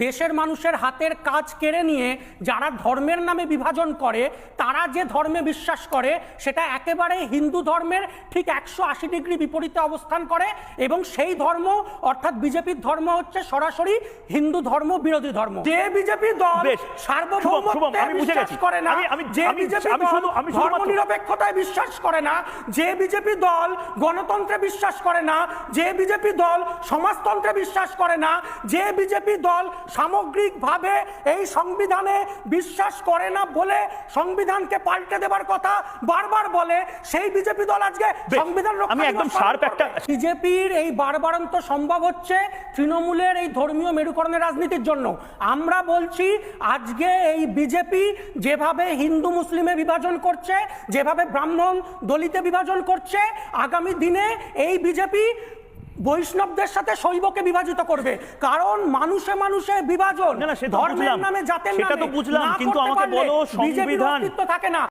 দেশের মানুষের হাতের কাজ কেড়ে নিয়ে যারা ধর্মের নামে বিভাজন করে তারা যে ধর্মে বিশ্বাস করে সেটা একেবারে হিন্দু ধর্মের ঠিক একশো আশি ডিগ্রি বিপরীতে অবস্থান করে এবং সেই ধর্ম অর্থাৎ বিজেপির ধর্ম হচ্ছে সরাসরি হিন্দু ধর্ম বিরোধী ধর্ম। যে বিজেপি দল সার্বভৌমত্বে বিশ্বাস করে না যে বিজেপি দল ধর্মনিরপেক্ষতায় বিশ্বাস করে না যে বিজেপি দল গণতন্ত্রে বিশ্বাস করে না যে বিজেপি দল সমাজতন্ত্রে বিশ্বাস করে না যে বিজেপি দল সামগ্রিকভাবে এই সংবিধানে বিশ্বাস করে না বলে সংবিধানকে পাল্টে দেবার কথা বারবার বলে সেই বিজেপি দল আজকে সংবিধান আমি একদম sharp একটা- বিজেপির এই বারবারন্ত সম্ভব হচ্ছে তৃণমূলের এই ধর্মীয় মেরুকরণের রাজনীতির জন্য। আমরা বলছি আজকে এই বিজেপি যেভাবে হিন্দু মুসলিমে বিভাজন করছে যেভাবে ব্রাহ্মণ দলিতে বিভাজন করছে আগামী দিনে এই বিজেপি বৈষ্ণবদের সাথে শৈবকে বিভাজিত করবে। কারণ মানুষে মানুষে বিভাজন। ধর্মের নামে জাতের সেটা তো নামে। বুঝলাম, কিন্তু আমাকে বলো সংবিধান- থাকে না।